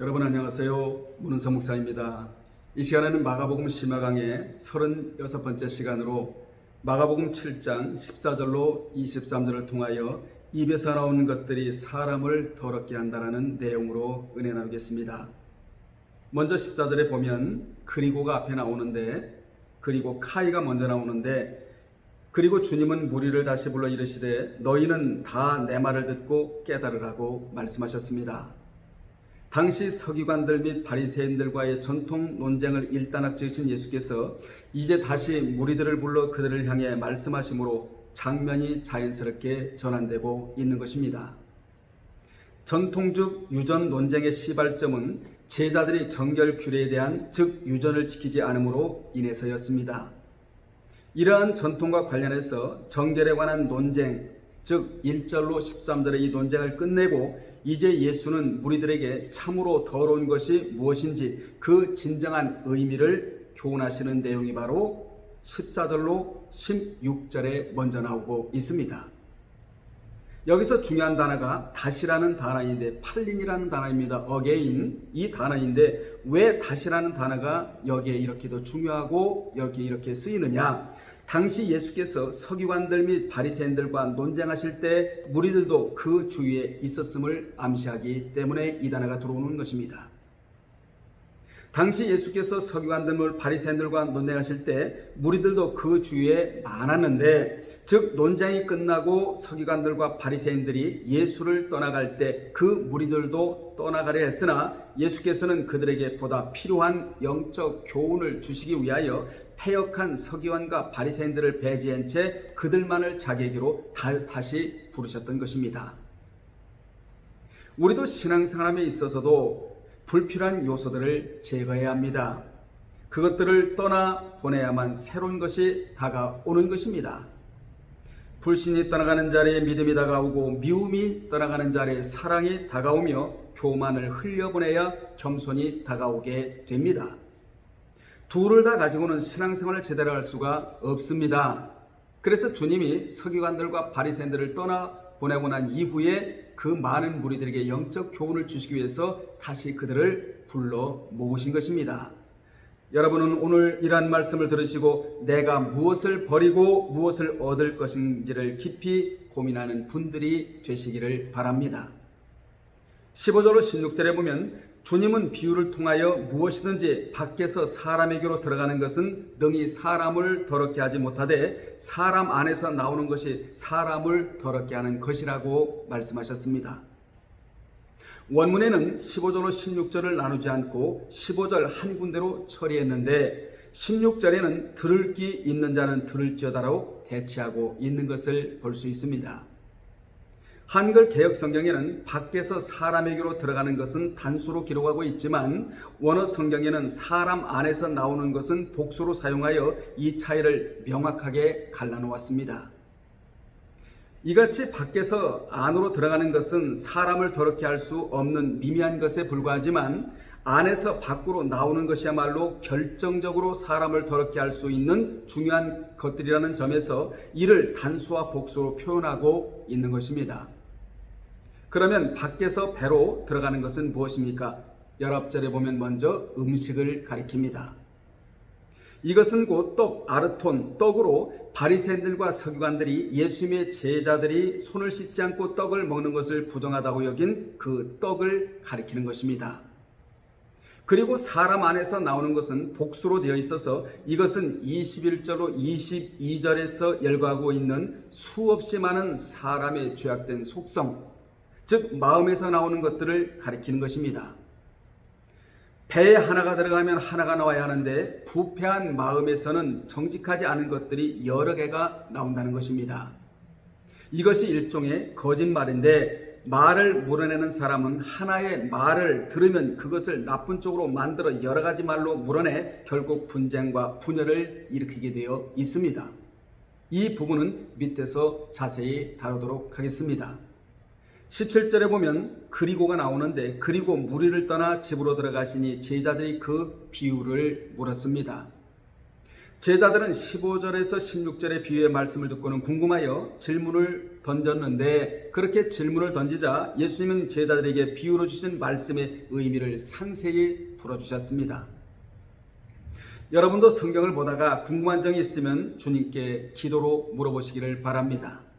여러분 안녕하세요. 문은성 목사입니다. 이 시간에는 마가복음 심화강의 36번째 시간으로 마가복음 7장 14절로 23절을 통하여 입에서 나오는 것들이 사람을 더럽게 한다라는 내용으로 은혜 나누겠습니다. 먼저 14절에 보면 그리고가 앞에 나오는데 그리고 카이가 먼저 나오는데 그리고 주님은 무리를 다시 불러 이르시되 너희는 다 내 말을 듣고 깨달으라고 말씀하셨습니다. 당시 서기관들 및 바리새인들과의 전통 논쟁을 일단락 지으신 예수께서 이제 다시 무리들을 불러 그들을 향해 말씀하심으로 장면이 자연스럽게 전환되고 있는 것입니다. 전통적 유전 논쟁의 시발점은 제자들이 정결 규례에 대한 즉 유전을 지키지 않음으로 인해서였습니다. 이러한 전통과 관련해서 정결에 관한 논쟁, 즉 1절로 13절의 이 논쟁을 끝내고 이제 예수는 무리들에게 참으로 더러운 것이 무엇인지 그 진정한 의미를 교훈하시는 내용이 바로 14절로 16절에 먼저 나오고 있습니다. 여기서 중요한 단어가 다시라는 단어인데 팔린이라는 단어입니다. 어게인 이 단어인데 왜 다시라는 단어가 여기에 이렇게 더 중요하고 여기에 이렇게 쓰이느냐? 당시 예수께서 서기관들 및 바리새인들과 논쟁하실 때 무리들도 그 주위에 있었음을 암시하기 때문에 이 단어가 들어오는 것입니다. 당시 예수께서 서기관들 및 바리새인들과 논쟁하실 때 무리들도 그 주위에 많았는데 즉 논쟁이 끝나고 서기관들과 바리새인들이 예수를 떠나갈 때 그 무리들도 떠나가려 했으나 예수께서는 그들에게 보다 필요한 영적 교훈을 주시기 위하여 패역한 서기관과 바리새인들을 배제한 채 그들만을 자기에게로 다시 부르셨던 것입니다. 우리도 신앙생활에 있어서도 불필요한 요소들을 제거해야 합니다. 그것들을 떠나 보내야만 새로운 것이 다가오는 것입니다. 불신이 떠나가는 자리에 믿음이 다가오고 미움이 떠나가는 자리에 사랑이 다가오며 교만을 흘려보내야 겸손이 다가오게 됩니다. 둘을 다 가지고는 신앙생활을 제대로 할 수가 없습니다. 그래서 주님이 서기관들과 바리새인들을 떠나 보내고 난 이후에 그 많은 무리들에게 영적 교훈을 주시기 위해서 다시 그들을 불러 모으신 것입니다. 여러분은 오늘 이러한 말씀을 들으시고 내가 무엇을 버리고 무엇을 얻을 것인지를 깊이 고민하는 분들이 되시기를 바랍니다. 15절로 16절에 보면 주님은 비유를 통하여 무엇이든지 밖에서 사람에게로 들어가는 것은 능히 사람을 더럽게 하지 못하되 사람 안에서 나오는 것이 사람을 더럽게 하는 것이라고 말씀하셨습니다. 원문에는 15절로 16절을 나누지 않고 15절 한 군데로 처리했는데 16절에는 들을 귀 있는 자는 들을지어다라고 대치하고 있는 것을 볼 수 있습니다. 한글 개혁 성경에는 밖에서 사람에게로 들어가는 것은 단수로 기록하고 있지만 원어 성경에는 사람 안에서 나오는 것은 복수로 사용하여 이 차이를 명확하게 갈라놓았습니다. 이같이 밖에서 안으로 들어가는 것은 사람을 더럽게 할 수 없는 미미한 것에 불과하지만 안에서 밖으로 나오는 것이야말로 결정적으로 사람을 더럽게 할 수 있는 중요한 것들이라는 점에서 이를 단수와 복수로 표현하고 있는 것입니다. 그러면 밖에서 배로 들어가는 것은 무엇입니까? 열합절에 보면 먼저 음식을 가리킵니다. 이것은 곧 떡, 아르톤, 떡으로 바리새인들과 서기관들이 예수님의 제자들이 손을 씻지 않고 떡을 먹는 것을 부정하다고 여긴 그 떡을 가리키는 것입니다. 그리고 사람 안에서 나오는 것은 복수로 되어 있어서 이것은 21절로 22절에서 열거하고 있는 수없이 많은 사람의 죄악된 속성, 즉 마음에서 나오는 것들을 가리키는 것입니다. 배에 하나가 들어가면 하나가 나와야 하는데 부패한 마음에서는 정직하지 않은 것들이 여러 개가 나온다는 것입니다. 이것이 일종의 거짓말인데 말을 물어내는 사람은 하나의 말을 들으면 그것을 나쁜 쪽으로 만들어 여러 가지 말로 물어내 결국 분쟁과 분열을 일으키게 되어 있습니다. 이 부분은 밑에서 자세히 다루도록 하겠습니다. 17절에 보면 그리고가 나오는데 그리고 무리를 떠나 집으로 들어가시니 제자들이 그 비유를 물었습니다. 제자들은 15절에서 16절의 비유의 말씀을 듣고는 궁금하여 질문을 던졌는데 그렇게 질문을 던지자 예수님은 제자들에게 비유로 주신 말씀의 의미를 상세히 풀어주셨습니다. 여러분도 성경을 보다가 궁금한 점이 있으면 주님께 기도로 물어보시기를 바랍니다.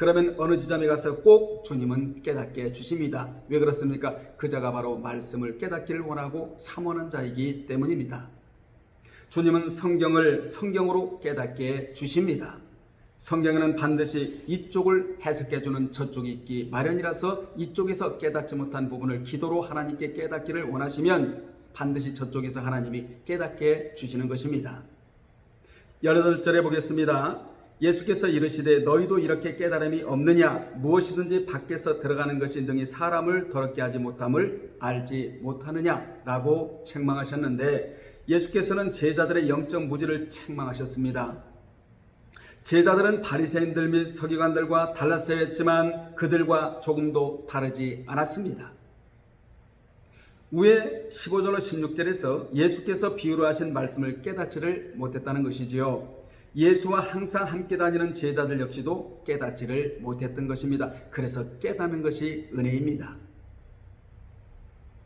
그러면 어느 지점에 가서 꼭 주님은 깨닫게 주십니다. 왜 그렇습니까? 그자가 바로 말씀을 깨닫기를 원하고 사모하는 자이기 때문입니다. 주님은 성경을 성경으로 깨닫게 주십니다. 성경에는 반드시 이쪽을 해석해 주는 저쪽이 있기 마련이라서 이쪽에서 깨닫지 못한 부분을 기도로 하나님께 깨닫기를 원하시면 반드시 저쪽에서 하나님이 깨닫게 주시는 것입니다. 18절에 보겠습니다. 예수께서 이르시되 너희도 이렇게 깨달음이 없느냐 무엇이든지 밖에서 들어가는 것이 등이 사람을 더럽게 하지 못함을 알지 못하느냐라고 책망하셨는데 예수께서는 제자들의 영적 무지를 책망하셨습니다. 제자들은 바리새인들 및 서기관들과 달랐어야 했지만 그들과 조금도 다르지 않았습니다. 위에 15절로 16절에서 예수께서 비유로 하신 말씀을 깨닫지를 못했다는 것이지요. 예수와 항상 함께 다니는 제자들 역시도 깨닫지를 못했던 것입니다. 그래서 깨닫는 것이 은혜입니다.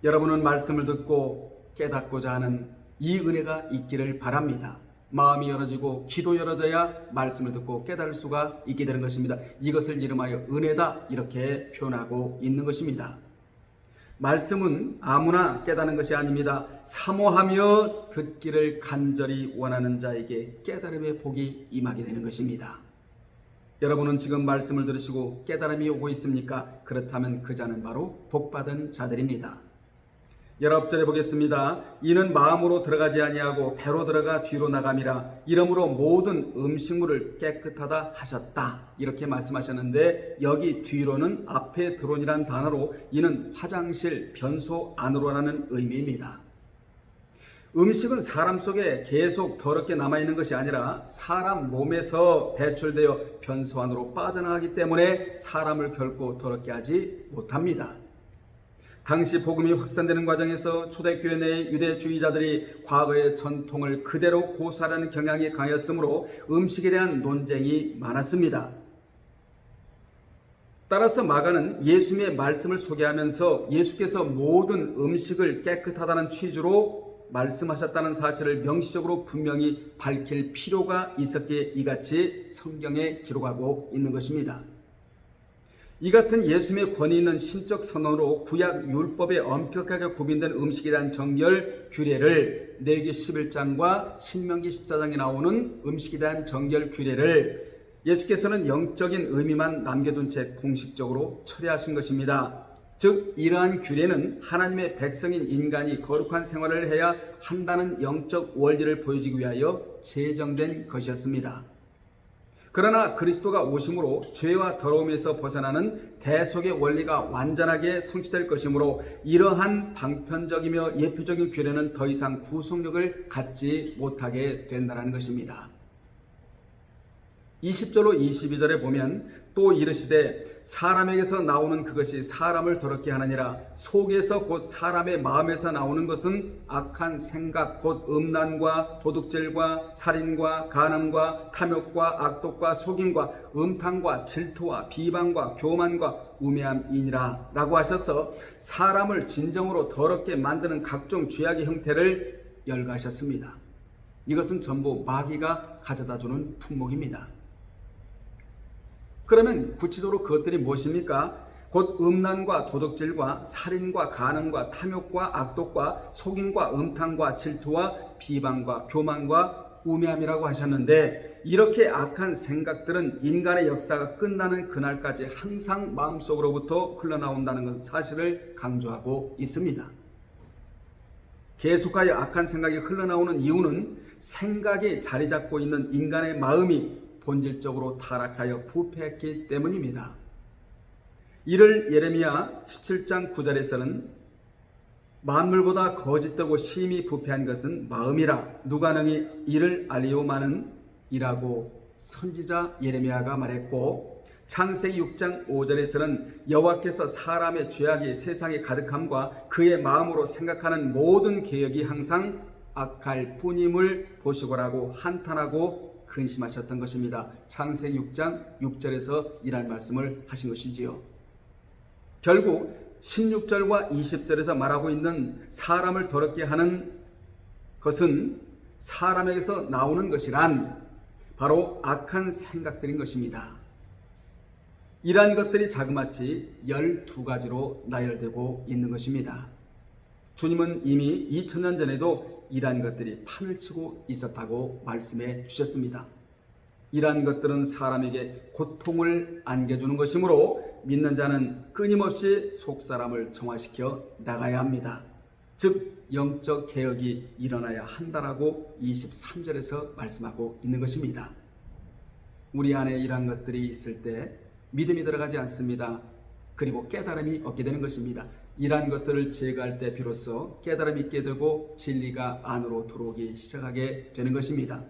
여러분은 말씀을 듣고 깨닫고자 하는 이 은혜가 있기를 바랍니다. 마음이 열어지고 기도 열어져야 말씀을 듣고 깨달을 수가 있게 되는 것입니다. 이것을 이름하여 은혜다 이렇게 표현하고 있는 것입니다. 말씀은 아무나 깨닫는 것이 아닙니다. 사모하며 듣기를 간절히 원하는 자에게 깨달음의 복이 임하게 되는 것입니다. 여러분은 지금 말씀을 들으시고 깨달음이 오고 있습니까? 그렇다면 그 자는 바로 복받은 자들입니다. 열합절에 보겠습니다. 이는 마음으로 들어가지 아니하고 배로 들어가 뒤로 나감이라 이러므로 모든 음식물을 깨끗하다 하셨다. 이렇게 말씀하셨는데 여기 뒤로는 앞에 드론이란 단어로 이는 화장실 변소 안으로라는 의미입니다. 음식은 사람 속에 계속 더럽게 남아있는 것이 아니라 사람 몸에서 배출되어 변소 안으로 빠져나가기 때문에 사람을 결코 더럽게 하지 못합니다. 당시 복음이 확산되는 과정에서 초대교회 내 유대주의자들이 과거의 전통을 그대로 고수하려는 경향이 강했으므로 음식에 대한 논쟁이 많았습니다. 따라서 마가는 예수님의 말씀을 소개하면서 예수께서 모든 음식을 깨끗하다는 취지로 말씀하셨다는 사실을 명시적으로 분명히 밝힐 필요가 있었기에 이같이 성경에 기록하고 있는 것입니다. 이 같은 예수님의 권위 있는 신적 선언으로 구약 율법에 엄격하게 구빈된 음식에 대한 정결 규례를 내기 11장과 신명기 14장에 나오는 대한 정결 규례를 예수께서는 영적인 의미만 남겨둔 채 공식적으로 처리하신 것입니다. 즉 이러한 규례는 하나님의 백성인 인간이 거룩한 생활을 해야 한다는 영적 원리를 보여주기 위하여 제정된 것이었습니다. 그러나 그리스도가 오심으로 죄와 더러움에서 벗어나는 대속의 원리가 완전하게 성취될 것이므로 이러한 방편적이며 예표적인 규례는 더 이상 구속력을 갖지 못하게 된다는 것입니다. 20절로 22절에 보면 또 이르시되 사람에게서 나오는 그것이 사람을 더럽게 하느니라 속에서 곧 사람의 마음에서 나오는 것은 악한 생각 곧 음란과 도둑질과 살인과 간음과 탐욕과 악독과 속임과 음탕과 질투와 비방과 교만과 우매함이니라 라고 하셔서 사람을 진정으로 더럽게 만드는 각종 죄악의 형태를 열거하셨습니다. 이것은 전부 마귀가 가져다 주는 품목입니다. 그러면 구체적으로 그것들이 무엇입니까? 곧 음란과 도덕질과 살인과 간음과 탐욕과 악독과 속임과 음탕과 질투와 비방과 교만과 우매함이라고 하셨는데 이렇게 악한 생각들은 인간의 역사가 끝나는 그날까지 항상 마음속으로부터 흘러나온다는 사실을 강조하고 있습니다. 계속하여 악한 생각이 흘러나오는 이유는 생각이 자리 잡고 있는 인간의 마음이 본질적으로 타락하여 부패했기 때문입니다. 이를 예레미야 17장 9절에서는 만물보다 거짓되고 심히 부패한 것은 마음이라 누가 능히 이를 알리오마는 이라고 선지자 예레미야가 말했고 창세기 6장 5절에서는 여호와께서 사람의 죄악이 세상에 가득함과 그의 마음으로 생각하는 모든 계획이 항상 악할 뿐임을 보시고라고 한탄하고 근심하셨던 것입니다. 창세기 6장 6절에서 이란 말씀을 하신 것이지요. 결국 16절과 20절에서 말하고 있는 사람을 더럽게 하는 것은 사람에게서 나오는 것이란 바로 악한 생각들인 것입니다. 이러한 것들이 자그마치 12가지로 나열되고 있는 것입니다. 주님은 이미 2000년 전에도 이러한 것들이 판을 치고 있었다고 말씀해 주셨습니다. 이러한 것들은 사람에게 고통을 안겨주는 것이므로 믿는 자는 끊임없이 속 사람을 정화시켜 나가야 합니다. 즉 영적 개혁이 일어나야 한다라고 23절에서 말씀하고 있는 것입니다. 우리 안에 이러한 것들이 있을 때 믿음이 들어가지 않습니다. 그리고 깨달음이 없게 되는 것입니다. 이러한 것들을 제거할 때 비로소 깨달음이 있게 되고 진리가 안으로 들어오기 시작하게 되는 것입니다.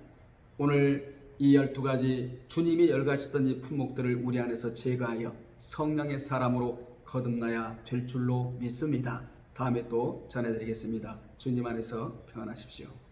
오늘 이 열두 가지 주님이 열가시던 이 품목들을 우리 안에서 제거하여 성령의 사람으로 거듭나야 될 줄로 믿습니다. 다음에 또 전해드리겠습니다. 주님 안에서 평안하십시오.